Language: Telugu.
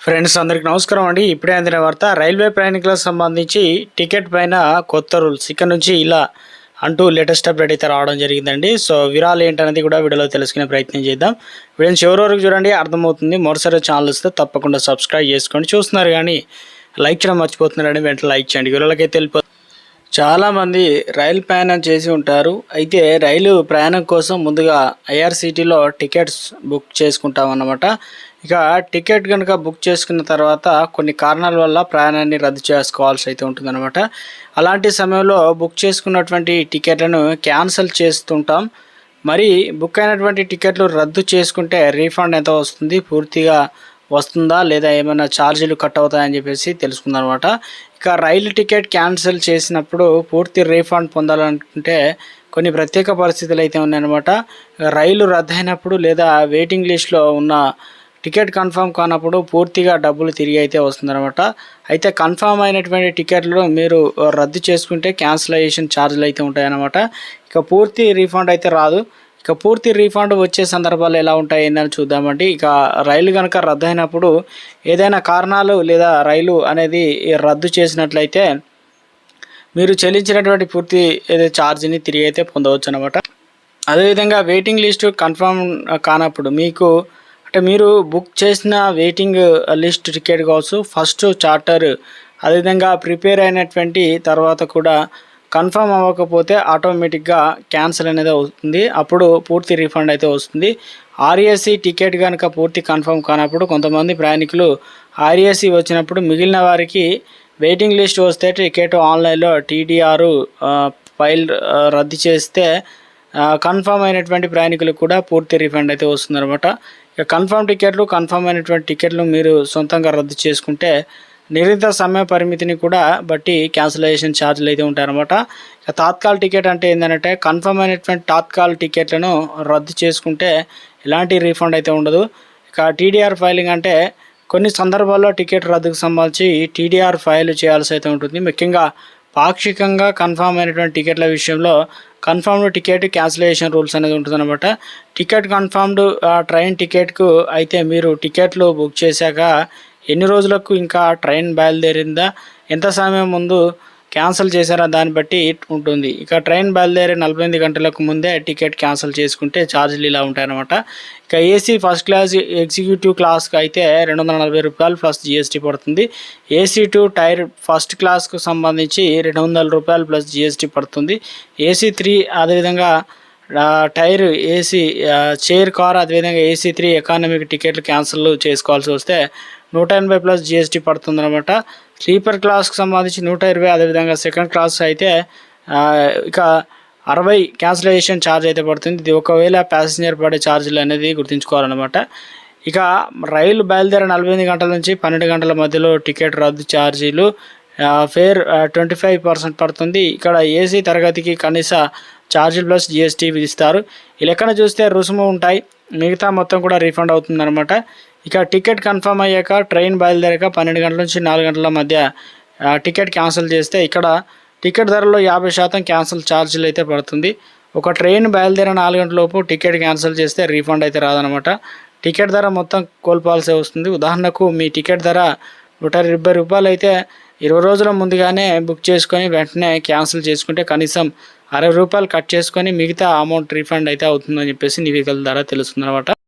ఫ్రెండ్స్ అందరికి నమస్కారం అండి. ఇప్పుడే అందిన వార్త రైల్వే ప్రయాణికులకు సంబంధించి టికెట్ పైన కొత్త రూల్స్. ఇక్కడ నుంచి ఇలా అంటూ లేటెస్ట్ అప్డేట్ అయితే రావడం జరిగిందండి. సో విరాలు ఏంటనేది కూడా వీడియోలో తెలుసుకునే ప్రయత్నం చేద్దాం. వీడియోని చివరి వరకు చూడండి అర్థమవుతుంది. మరోసారి ఛానల్ వస్తే తప్పకుండా సబ్స్క్రైబ్ చేసుకోండి. చూస్తున్నారు కానీ లైక్ చేయడం మర్చిపోతున్నారని వెంటనే లైక్ చేయండి. వీడియోలకైతే వెళ్ళిపో చాలామంది రైలు ప్రయాణం చేసి ఉంటారు. అయితే రైలు ప్రయాణం కోసం ముందుగా ఐఆర్సిటీలో టికెట్స్ బుక్ చేసుకుంటాం అన్నమాట ఇక టికెట్ కనుక బుక్ చేసుకున్న తర్వాత కొన్ని కారణాల వల్ల ప్రయాణాన్ని రద్దు చేసుకోవాల్సి అయితే ఉంటుందన్నమాట. అలాంటి సమయంలో బుక్ చేసుకున్నటువంటి టికెట్లను క్యాన్సిల్ చేస్తుంటాం. మరి బుక్ అయినటువంటి టికెట్లు రద్దు చేసుకుంటే రీఫండ్ ఎంత వస్తుంది? పూర్తిగా వస్తుందా? లేదా ఏమైనా ఛార్జీలు కట్ అవుతాయని చెప్పేసి తెలుసుకుందాం అనమాట ఇక రైలు టికెట్ క్యాన్సిల్ చేసినప్పుడు పూర్తి రీఫండ్ పొందాలనుకుంటే కొన్ని ప్రత్యేక పరిస్థితులు అయితే ఉన్నాయన్నమాట. రైలు రద్దు అయినప్పుడు లేదా వెయిటింగ్ లిస్ట్లో ఉన్న టికెట్ కన్ఫర్మ్ కానప్పుడు పూర్తిగా డబ్బులు తిరిగి అయితే వస్తుందన్నమాట. అయితే కన్ఫర్మ్ అయినటువంటి టికెట్లు మీరు రద్దు చేసుకుంటే క్యాన్సిలేషన్ ఛార్జీలు అయితే ఉంటాయన్నమాట. ఇక పూర్తి రీఫండ్ అయితే రాదు. ఇక పూర్తి రీఫండ్ వచ్చే సందర్భాలు ఎలా ఉంటాయి ఏందని చూద్దామండి. ఇక రైలు కనుక రద్దు అయినప్పుడు ఏదైనా కారణాలు లేదా రైలు అనేది రద్దు చేసినట్లయితే మీరు చెల్లించినటువంటి పూర్తి ఏదైతే ఛార్జీని తిరిగి అయితే పొందవచ్చు అనమాట అదేవిధంగా వెయిటింగ్ లిస్టు కన్ఫర్మ్ కానప్పుడు మీకు అంటే మీరు బుక్ చేసిన వెయిటింగ్ లిస్ట్ టికెట్ కావచ్చు ఫస్ట్ చార్టర్ అదేవిధంగా ప్రిపేర్ అయినటువంటి తర్వాత కూడా కన్ఫర్మ్ అవ్వకపోతే ఆటోమేటిక్గా క్యాన్సిల్ అనేది అవుతుంది. అప్పుడు పూర్తి రీఫండ్ అయితే వస్తుంది. ఆర్ఏసీ టికెట్ కనుక పూర్తి కన్ఫర్మ్ కానప్పుడు కొంతమంది ప్రయాణికులు ఆర్ఏసీ వచ్చినప్పుడు మిగిలిన వారికి వెయిటింగ్ లిస్ట్ వస్తే టికెట్ ఆన్లైన్లో టీడీఆర్ ఫైల్ రద్దు చేస్తే కన్ఫర్మ్ అయినటువంటి ప్రయాణికులకు కూడా పూర్తి రీఫండ్ అయితే వస్తుందన్నమాట. ఇక కన్ఫర్మ్ టికెట్లు కన్ఫర్మ్ అయినటువంటి టికెట్లు మీరు సొంతంగా రద్దు చేసుకుంటే నిర్ణీత సమయ పరిమితిని కూడా బట్టి క్యాన్సిలేషన్ ఛార్జీలు అయితే ఉంటాయన్నమాట. ఇక తాత్కాల్ టికెట్ అంటే ఏంటంటే కన్ఫర్మ్ అయినటువంటి తాత్కాల్ టికెట్లను రద్దు చేసుకుంటే ఎలాంటి రీఫండ్ అయితే ఉండదు. ఇక టీడీఆర్ ఫైలింగ్ అంటే కొన్ని సందర్భాల్లో టికెట్ రద్దుకు సంబంధించి టీడీఆర్ ఫైల్ చేయాల్సి అయితే ఉంటుంది. ముఖ్యంగా పాక్షికంగా కన్ఫామ్ అయినటువంటి టికెట్ల విషయంలో కన్ఫర్మ్డ్ టికెట్ క్యాన్సిలేషన్ రూల్స్ అనేది ఉంటుందన్నమాట. టికెట్ కన్ఫర్మ్డ్ ట్రైన్ టికెట్కు అయితే మీరు టికెట్లు బుక్ చేశాక ఎన్ని రోజులకు ఇంకా ట్రైన్ బయలుదేరిందా? ఎంత సమయం ముందు క్యాన్సిల్ చేశారా? దాన్ని బట్టి ఉంటుంది. ఇక ట్రైన్ బయలుదేరే నలభై ఎనిమిది గంటలకు ముందే టికెట్ క్యాన్సిల్ చేసుకుంటే ఛార్జీలు ఇలా ఉంటాయన్నమాట. ఇక ఏసీ ఫస్ట్ క్లాస్ ఎగ్జిక్యూటివ్ క్లాస్కి అయితే రెండు వందల నలభై రూపాయలు ప్లస్ జిఎస్టీ పడుతుంది. ఏసీ టూ టైర్ ఫస్ట్ క్లాస్కు సంబంధించి రెండు వందల రూపాయలు ప్లస్ జిఎస్టీ పడుతుంది. ఏసీ త్రీ అదేవిధంగా టైర్ ఏసీ చైర్ కార్ అదేవిధంగా ఏసీ త్రీ ఎకానమిక్ టికెట్లు క్యాన్సిల్ చేసుకోవాల్సి వస్తే నూట ఎనభై ప్లస్ జిఎస్టీ పడుతుంది అనమాట స్లీపర్ క్లాస్కి సంబంధించి నూట ఇరవై అదేవిధంగా సెకండ్ క్లాస్ అయితే ఇక అరవై క్యాన్సిలేషన్ ఛార్జ్ అయితే పడుతుంది. ఇది ఒకవేళ ప్యాసింజర్ పడే ఛార్జీలు అనేది గుర్తుంచుకోవాలన్నమాట. ఇక రైలు బయలుదేరే నలభై ఎనిమిది గంటల నుంచి పన్నెండు గంటల మధ్యలో టికెట్ రద్దు ఛార్జీలు ఫేర్ ట్వంటీ ఫైవ్ పర్సెంట్ పడుతుంది. ఇక్కడ ఏసీ తరగతికి కనీస ఛార్జీలు ప్లస్ జిఎస్టీ విధిస్తారు. ఈ లెక్కన చూస్తే రుసుము ఉంటాయి. మిగతా మొత్తం కూడా రీఫండ్ అవుతుందన్నమాట. ఇక టికెట్ కన్ఫర్మ్ అయ్యాక ట్రైన్ బయలుదేరాక పన్నెండు గంటల నుంచి నాలుగు గంటల మధ్య టికెట్ క్యాన్సిల్ చేస్తే ఇక్కడ టికెట్ ధరలో యాభై శాతం క్యాన్సిల్ ఛార్జీలు అయితే పడుతుంది. ఒక ట్రైన్ బయలుదేరిన నాలుగు గంటల లోపు టికెట్ క్యాన్సిల్ చేస్తే రీఫండ్ అయితే రాదనమాట టికెట్ ధర మొత్తం కోల్పోవాల్సి వస్తుంది. ఉదాహరణకు మీ టికెట్ ధర నూట ఇరవై రూపాయలు అయితే ఇరవై రోజుల ముందుగానే బుక్ చేసుకొని వెంటనే క్యాన్సిల్ చేసుకుంటే కనీసం అరవై రూపాయలు కట్ చేసుకొని మిగతా అమౌంట్ రీఫండ్ అయితే అవుతుందని చెప్పేసి నివేదికల ద్వారా తెలుస్తుంది అనమాట